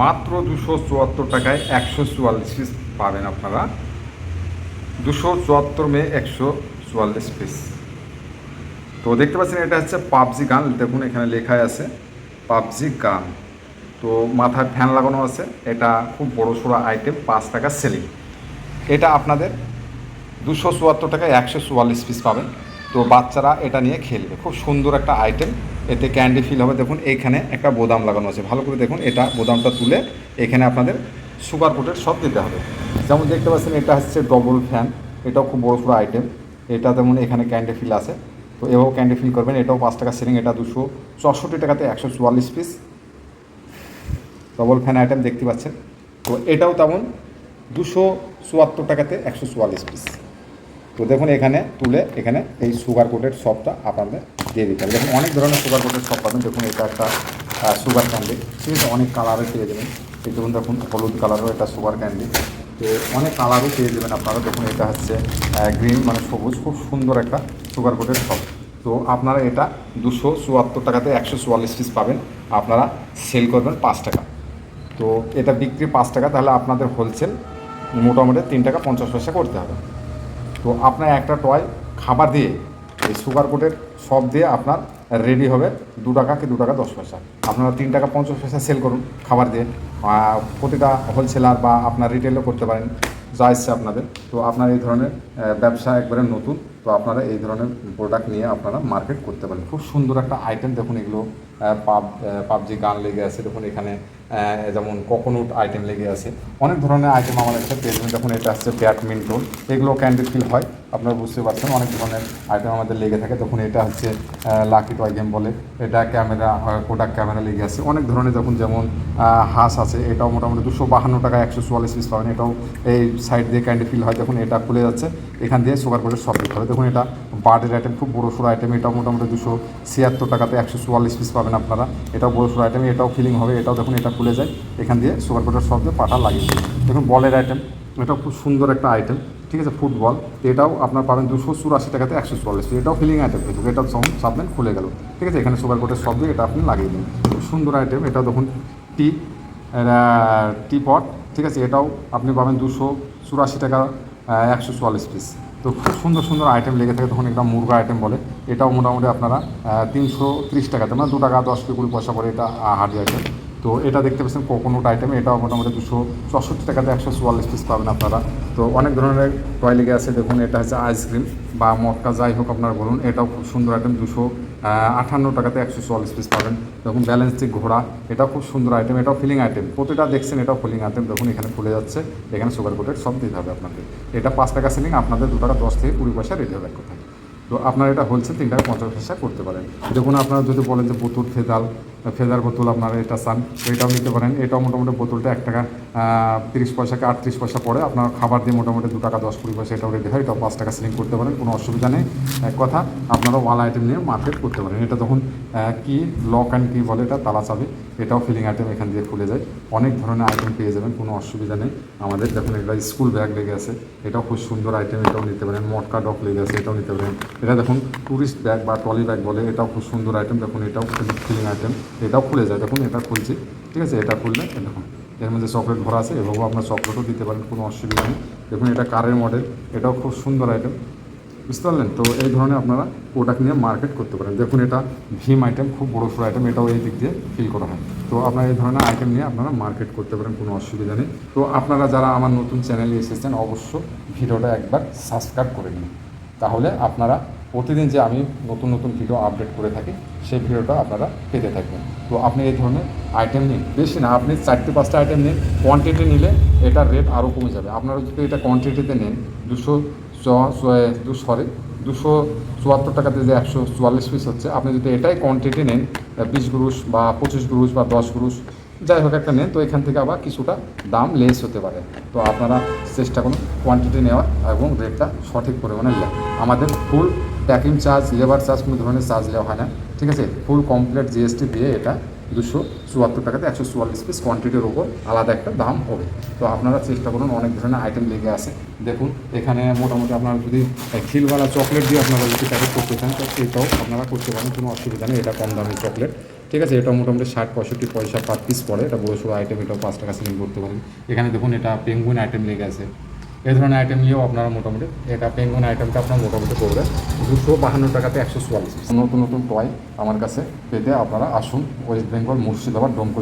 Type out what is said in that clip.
মাত্র দুশো চুয়াত্তর টাকায় একশো চুয়াল্লিশ পিস পাবেন আপনারা। দুশো চুয়াত্তর মে একশো চুয়াল্লিশ পিস তো দেখতে পাচ্ছেন, এটা হচ্ছে পাবজি গান। দেখুন, এখানে লেখাই আছে, পাবজি গান। তো মাথায় ফ্যান লাগানো আছে। এটা খুব বড় সড়ো আইটেম পাঁচ টাকা সেলিং এটা আপনাদের দুশো চুয়াত্তর টাকায় একশো চুয়াল্লিশ পিস পাবেন। তো বাচ্চারা এটা নিয়ে খেলবে। খুব সুন্দর একটা আইটেম এতে ক্যান্ডি ফিল হবে। দেখুন, এইখানে একটা বোদাম লাগানো আছে। ভালো করে দেখুন, এটা বোদামটা তুলে এখানে আপনাদের সুগার কোটের সব দিতে হবে। যেমন দেখতে পাচ্ছেন, এটা হচ্ছে ডবল ফ্যান এটাও খুব বড় সড়ো আইটেম এটা তেমন এখানে ক্যান্ডি ফিল আছে। তো এভাবেও ক্যান্ডি ফিল করবেন। এটাও পাঁচ টাকা সেলিং এটা দুশো চৌষট্টি টাকাতে একশো চুয়াল্লিশ পিস ডবল ফ্যান আইটেম দেখতে পাচ্ছেন। তো এটাও তেমন দুশো চুয়াত্তর টাকাতে একশো চুয়াল্লিশ পিস তো দেখুন এখানে তুলে এখানে এই সুগার কোটের শপটা আপনাদের দিয়ে দিতে হবে। দেখুন অনেক ধরনের সুগার কোটের শপ পাবেন। দেখুন এটা একটা সুগার ক্যান্ডি ঠিক আছে, অনেক কালারের পেয়ে যাবেন। এই দেখুন দেখুন, হলুদ কালারও এটা সুগার ক্যান্ডি তো অনেক কালারও পেয়ে যাবেন আপনারা। দেখুন, এটা হচ্ছে গ্রিন মানে সবুজ। খুব সুন্দর একটা সুগার কোটের শপ তো আপনারা এটা দুশো চুয়াত্তর টাকাতে একশো চুয়াল্লিশ পিস পাবেন। আপনারা সেল করবেন পাঁচ টাকা। তো এটা বিক্রি পাঁচ টাকা। তাহলে আপনাদের হোলসেল মোটামুটি তিন টাকা পঞ্চাশ পয়সা করতে হবে। তো আপনার একটা টয় খাবার দিয়ে, এই সুগার কোটের সব দিয়ে আপনার রেডি হবে দু টাকা কি দু টাকা দশ পয়সা। আপনারা তিন টাকা পঞ্চাশ পয়সা সেল করুন খাবার দিয়ে। প্রতিটা হোলসেলার বা আপনার রিটেলও করতে পারেন, যা এসছে আপনাদের। তো আপনার এই ধরনের ব্যবসা একবারে নতুন। তো আপনারা এই ধরনের প্রোডাক্ট নিয়ে আপনারা মার্কেট করতে পারেন। খুব সুন্দর একটা আইটেম দেখুন এগুলো পাব পাবজি গান লেগে আছে, দেখুন এখানে যেমন কোকোনুট আইটেম লেগে আছে। অনেক ধরনের আইটেম আমাদের কাছে পেয়ে যাবেন। দেখুন এটা হচ্ছে ব্যাডমিন্টন এগুলো ক্যান্ডি ফিল হয়, আপনারা বুঝতে পারছেন অনেক ধরনের আইটেম আমাদের লেগে থাকে। তখন এটা হচ্ছে লাকি টয় গেম বলে। এটা ক্যামেরা কোডাক ক্যামেরা লেগে আছে। অনেক ধরনের দেখুন যেমন হাঁস আছে। এটাও মোটামুটি দুশো বাহান্ন টাকা, একশো চুয়াল্লিশ পিস পাবেন। এটাও এই সাইড দিয়ে ক্যান্ডি ফিল হয়। দেখুন এটা খুলে যাচ্ছে। এখান দিয়ে সুগার সব দিতে হবে। দেখুন এটা বার্ডের আইটেম খুব বড়ো সড়ো আইটেম এটাও মোটামুটি দুশো ছিয়াত্তর টাকাতে একশো চুয়াল্লিশ পিস পাবেন আপনারা। এটাও বড়ো সড়ো আইটেম এটাও ফিলিং হবে, এটাও দেখুন, এটা খুলে যায়। এখান দিয়ে সুগার কোটের সব দিয়ে পাটা লাগিয়ে দেখুন বলের আইটেম এটাও খুব সুন্দর একটা আইটেম ঠিক আছে ফুটবল এটাও আপনার পাবেন দুশো চুরাশি টাকাতে একশো চুয়াল্লিশ এটাও ফিলিং আইটেম কিন্তু এটাও সব চাপলেন খুলে গেল। ঠিক আছে, এখানে সুগার কোটের সব দিয়ে এটা আপনি লাগিয়ে দিন। সুন্দর আইটেম এটাও দেখুন টি টি পট ঠিক আছে, এটাও আপনি পাবেন দুশো চুরাশি টাকা একশো চুয়াল্লিশ পিস তো খুব সুন্দর সুন্দর আইটেম লেগে থাকে, তখন একটা মুরগা আইটেম বলে। এটাও মোটামুটি আপনারা তিনশো ত্রিশ টাকাতে মানে দু টাকা দশ কুড়ি পয়সা করে এটা হার্ডি আইটেম তো এটা দেখতে পাচ্ছেন কোকোনুট আইটেম এটাও মোটামুটি দুশো চৌষট্টি টাকাতে একশো চুয়াল্লিশ পিস পাবেন আপনারা। তো অনেক ধরনের টয় লেগে আছে, দেখুন, এটা হচ্ছে আইসক্রিম বা মটকা, যাই হোক আপনার বলুন, এটাও খুব সুন্দর আইটেম দুশো আটান্ন টাকাতে একশো চুয়াল্লিশ পিস পাবেন। দেখুন ব্যালেন্সটিক ঘোড়া এটা খুব সুন্দর আইটেম এটাও ফিলিং আইটেম প্রতিটা দেখছেন, এটাও ফিলিং আইটেম দেখুন, এখানে খুলে যাচ্ছে। এখানে সুগার কোটেড সব দিতে হবে আপনাকে এটা পাঁচ টাকা সেলিং আপনাদের দু টাকা দশ থেকে কুড়ি পয়সা রেডি হবে এক কথায়। তো আপনারা এটা হোলসেল তিন টাকা পঞ্চাশ পয়সা করতে পারেন। দেখুন, আপনারা যদি বলেন যে পুতুর ফেদাল ফেদার বোতল আপনারা এটা চান এটাও নিতে পারেন। এটাও মোটামুটি বোতলটা এক টাকা তিরিশ পয়সাকে আটত্রিশ পয়সা পড়ে। আপনারা খাবার দিয়ে মোটামুটি দু টাকা দশ কুড়ি পয়সা এটাও রেডি হয়, এটাও পাঁচ টাকা সেলিং করতে পারেন, কোনো অসুবিধা নেই। এক কথা, আপনারা ওয়াল আইটেম নিয়ে মার্কেট করতে পারেন। এটা তখন কি লক অ্যান্ড কি বলে এটা, তালা চাবি। এটাও ফিলিং আইটেম এখান দিয়ে খুলে যায়। অনেক ধরনের আইটেম পেয়ে যাবেন, কোনো অসুবিধা নেই। আমাদের দেখুন, এটা স্কুল ব্যাগ লেগে আছে। এটাও খুব সুন্দর আইটেম এটাও নিতে পারেন। মটকা ডক লেগে আছে, এটাও নিতে পারেন। এটা দেখুন ট্যুরিস্ট ব্যাগ বা ট্রলি ব্যাগ বলে, এটাও খুব সুন্দর আইটেম দেখুন, এটাও ফিলিং আইটেম এটাও খুলে যায়। দেখুন এটা খুলছি? ঠিক আছে, এটা খুললে দেখুন, এর মধ্যে চকলেট ভরা আছে এভাবেও আপনার চকলেটও দিতে পারেন, কোনো অসুবিধা নেই। দেখুন, এটা কারের মডেল এটাও খুব সুন্দর আইটেম বুঝতে পারলেন? তো এই ধরনের আপনারা প্রোডাক্ট নিয়ে মার্কেট করতে পারেন। দেখুন, এটা ভীম আইটেম খুব বড়ো সড়ো আইটেম এটাও এই দিক দিয়ে ফিল করা হয়। তো আপনারা এই ধরনের আইটেম নিয়ে আপনারা মার্কেট করতে পারেন, কোনো অসুবিধা নেই। তো আপনারা যারা আমার নতুন চ্যানেলে এসেছেন, অবশ্য ভিডিওটা একবার সাবস্ক্রাইব করে নিন। তাহলে আপনারা প্রতিদিন যে আমি নতুন নতুন ভিডিও আপডেট করে থাকি, সেই ভিডিওটা আপনারা পেতে থাকবেন। তো আপনি এই ধরনের আইটেম নিন। বেশি না, আপনি চারটে, পাঁচটা আইটেম নিন। কোয়ান্টিটি নিলে এটার রেট আরও কমে যাবে। আপনারা যদি এটা কোয়ান্টিটিতে নেন, দুশো দু সরি দুশো চুয়াত্তর টাকাতে যে একশো চুয়াল্লিশ পিস হচ্ছে, আপনি যদি এটাই কোয়ান্টিটি নেন, বিশ গ্রুশ বা পঁচিশ গ্রুশ বা দশ গ্রুশ যাই হোক, একটা নেন। তো এখান থেকে আবার কিছুটা দাম লেস হতে পারে। তো আপনারা চেষ্টা করুন কোয়ান্টিটি নেওয়ার এবং রেটটা সঠিক পরিমাণে নেওয়া আমাদের full packing charge labour charge কোনো ধরনের চার্জ নেওয়া হয় না। ঠিক আছে? ফুল কমপ্লিট জিএসটি দিয়ে এটা দুশো চুয়াত্তর টাকাতে একশো চুয়াল্লিশ পিস কোয়ান্টিটির ওপর আলাদা একটা দাম হবে। তো আপনারা চেষ্টা করুন, অনেক ধরনের আইটেম লেগে আছে। দেখুন, এখানে মোটামুটি আপনারা যদি খিলওয়ালা চকলেট দিয়ে আপনারা যদি প্যাকেট করতে চান, তো এটাও আপনারা করতে পারেন, কোনো অসুবিধা নেই, এটা কম দামের চকলেট ঠিক আছে, এটা মোটামুটি ষাট পঁয়ষট্টি পয়সা পার পিস পড়ে, এটা বড় সড়ো আইটেম এটাও পাঁচ টাকা সেলিং করতে পারেন। এখানে দেখুন, এটা পেঙ্গুইন আইটেম লেগে আছে। এই ধরনের আইটেম নিয়েও আপনারা মোটামুটি, এটা পেঙ্গুন আইটেমটা আপনার মোটামুটি করবেন। দুশো বাহান্ন টাকাতে একশো চুয়াল্লিশ। নতুন নতুন টয় আমার কাছে পেতে আপনারা আসুন ওয়েস্ট বেঙ্গল মুর্শিদাবাদ ডোমকো